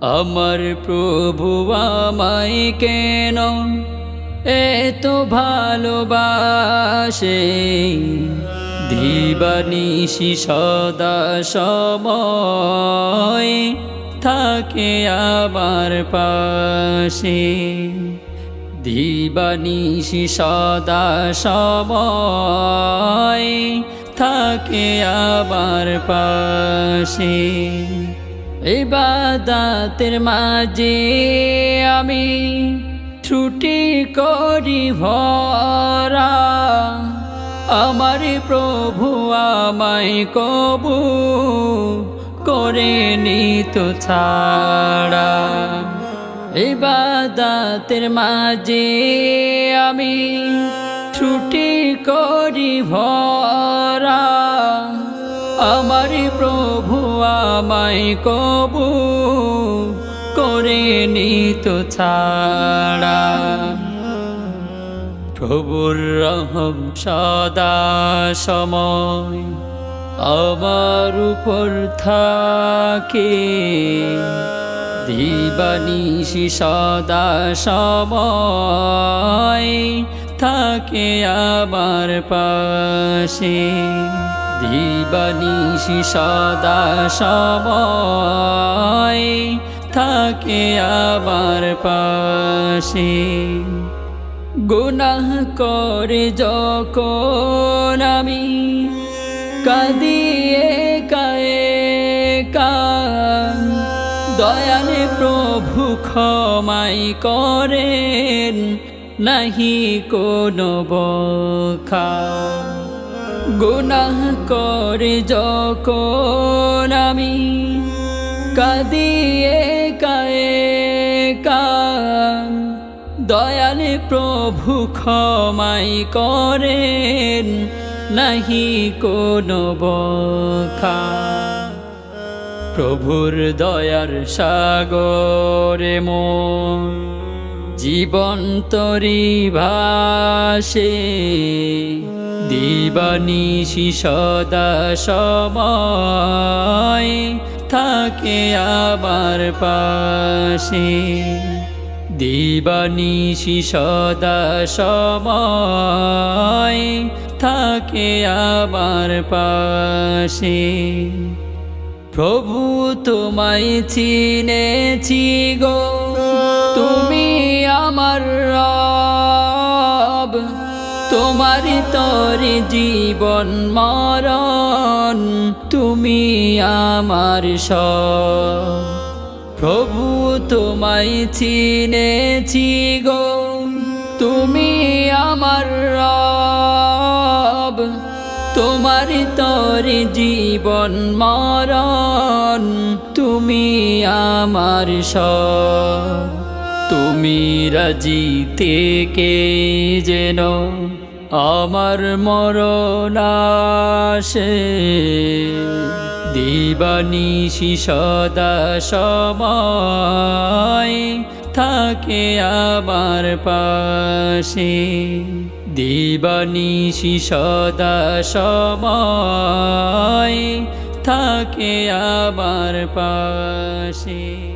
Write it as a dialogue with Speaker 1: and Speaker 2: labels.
Speaker 1: আমার প্রভু আমায় কেন এত ভালোবাসে? দিবানিশি সদা সময় থাকে আমার পাশে। দিবানিশি সদা সময় থাকে আমার পাশে। ইবাদাতের মাঝে আমি ছুটি করি ভরা। আমার প্রভু আমায় কবু করে নিত ছাড়া। ইবাদাতের মাঝে আমি ছুটি করি ভরা। আমার প্রভু আমায় কবু করে নিত ছাড়া। প্রভুর রহম সদা সময় আমার উপর থাকে। দিবানিশি সদা সময় থাকে আমার পাশে। দিবানিশি সদা সময় থাকে আবার পাশে। গুনাহ করে যখন আমি কাঁদিয়ে কায়ে কা দয়ালে প্রভু ক্ষমাই করেন, নাহি কোনো বখা। গুনাহ করে যখন আমি কাঁদিয়ে কায়ে কা দয়ালে প্রভু ক্ষমাই করেন, নাহি কোনো বখা। প্রভুর দয়ার সাগরে মন জীবন তরি ভাসে। দিবানিশি সদা সময় থাকে আমার পাশে। দিবানিশি সদা সময় থাকে আমার পাশে। প্রভু তোমায় চিনেছি গো। তোমারি তরি জীবন মরণ, তুমি আমার সব। প্রভু তোমায় চিনেছি গো, তুমি আমার রব। তোমার তরি জীবন মরণ, তুমি আমার সব। তুমি রাজি থেকে যেন আমার মরণ আসে। দিবানিশি সদা সময় থাকে আমার পাশে। দিবানিশি সদা সময় থাকে আমার পাশে।